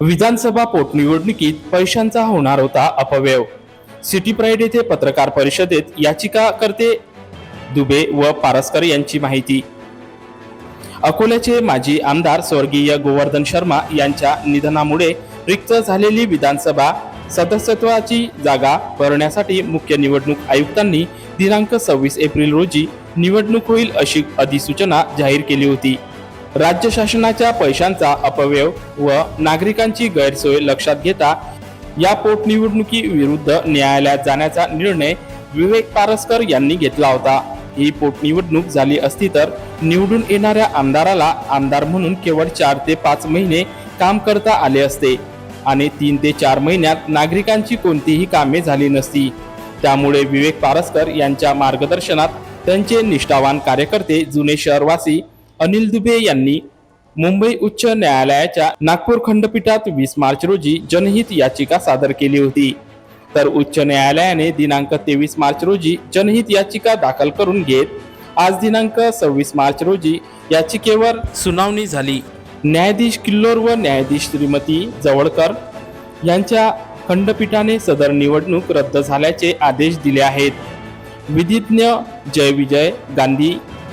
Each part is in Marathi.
विधानसभा पोटनिवडणुकीत पैशांचा होणार होता अपव्यय. सिटी प्राईड येथे पत्रकार परिषदेत याचिकाकर्ते दुबे व पारस्कर यांची माहिती. अकोल्याचे माजी आमदार स्वर्गीय गोवर्धन शर्मा यांच्या निधनामुळे रिक्त झालेली विधानसभा सदस्यत्वाची जागा भरण्यासाठी मुख्य निवडणूक आयुक्तांनी दिनांक सव्वीस एप्रिल रोजी निवडणूक होईल अशी अधिसूचना जाहीर केली होती. राज्य शासनाच्या पैशांचा अपव्यय व नागरिकांची गैरसोय लक्षात घेता या पोटनिवडणुकी विरुद्ध न्यायालयात जाण्याचा निर्णय विवेक पारस्कर यांनी घेतला होता. ही पोटनिवडणूक झाली असती तर निवडून येणाऱ्या आमदाराला आमदार म्हणून केवळ चार ते पाच महिने काम करता आले असते आणि तीन ते चार महिन्यात नागरिकांची कोणतीही कामे झाली नसती. त्यामुळे विवेक पारस्कर यांच्या मार्गदर्शनात त्यांचे निष्ठावान कार्यकर्ते जुने शहरवासी अनिल दुबे यांनी मुंबई उच्च न्यायालयाच्या नागपूर खंडपीठात वीस मार्च रोजी जनहित याचिका सादर केली होती. तर उच्च न्यायालयाने दिनांक तेवीस मार्च रोजी जनहित याचिका दाखल करून घेत आज दिनांक सव्वीस मार्च रोजी याचिकेवर सुनावणी झाली. न्यायाधीश किल्लोर व न्यायाधीश श्रीमती जवळकर यांच्या खंडपीठाने सदर निवडणूक रद्द झाल्याचे आदेश दिले आहेत. विधिज्ञ जय विजय गांधी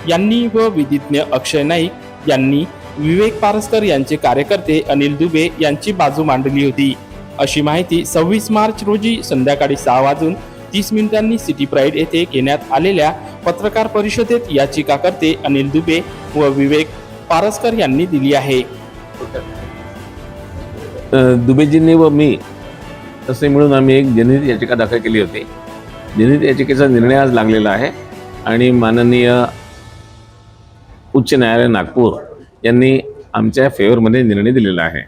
यांनी व विधिज्ञ अक्षय नाईक यांनी विवेक पारस्कर यांचे कार्यकर्ते अनिल दुबे यांची बाजू मांडली होती. अशी माहिती सव्वीस मार्च रोजी संध्याकाळी सहा वाजून तीस मिनिटांनी सिटी प्राईड येथे घेण्यात आलेल्या पत्रकार परिषदेत याचिकाकर्ते अनिल दुबे व विवेक पारस्कर यांनी दिली आहे. दुबेजींनी व मी तसे मिळून आम्ही एक जनहित याचिका दाखल केली होती. जनहित याचिकेचा निर्णय आज लागलेला आहे आणि माननीय उच्च न्यायालय नागपूर यांनी आमच्या फेवरमध्ये निर्णय दिलेला आहे.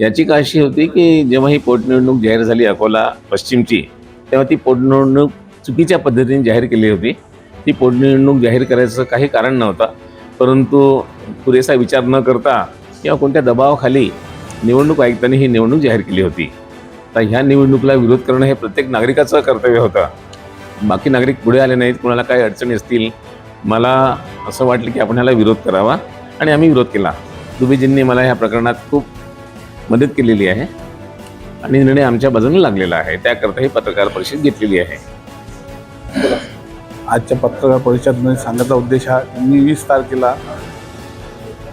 याचिका अशी होती की जेव्हा ही पोटनिवडणूक जाहीर झाली अकोला पश्चिमची तेव्हा ती पोटनिवडणूक चुकीच्या पद्धतीने जाहीर केली होती. ती पोटनिवडणूक जाहीर करायचं काही कारण नव्हतं परंतु पुरेसा विचार न करता किंवा कोणत्या दबावाखाली निवडणूक आयुक्तांनी ही निवडणूक जाहीर केली होती. तर ह्या निवडणुकीला विरोध करणं हे प्रत्येक नागरिकाचं कर्तव्य होतं. बाकी नागरिक पुढे आले नाहीत कुणाला काही अडचणी असतील मला असं वाटलं की आपण ह्याला विरोध करावा. आणि आम्ही विरोध केला. दुबेजींनी मला ह्या प्रकरणात खूप मदत केलेली आहे. आणि निर्णय आमच्या बाजूने लागलेला आहे. त्याकरता ही पत्रकार परिषद घेतलेली आहे. आजच्या पत्रकार परिषदमध्ये सांगायचा उद्देश हा मी वीस तारखेला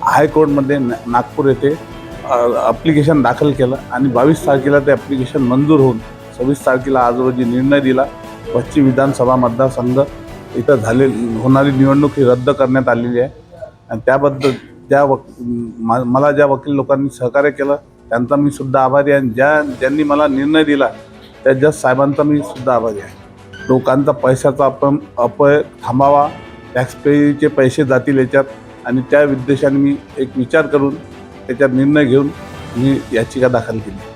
हायकोर्टमध्ये ना- नागपूर येथे अप्लिकेशन दाखल केलं आणि बावीस तारखेला ते ॲप्लिकेशन मंजूर होऊन सव्वीस तारखेला आज रोजी निर्णय दिला. पश्चिम विधानसभा मतदारसंघ इथं झाले होणारी निवडणूक ही रद्द करण्यात आलेली आहे. आणि त्याबद्दल ज्या वक मा- मला ज्या वकील लोकांनी सहकार्य केलं त्यांचा मी सुद्धा आभारी आहे. आणि ज्या ज्यांनी मला निर्णय दिला त्या जज साहेबांचा मी सुद्धा आभारी आहे. लोकांचा पैशाचा आपण अपय थांबावा टॅक्सपेचे पैसे जातील याच्यात. आणि त्या उद्देशाने मी एक विचार करून त्याच्यात निर्णय घेऊन मी याचिका दाखल केली.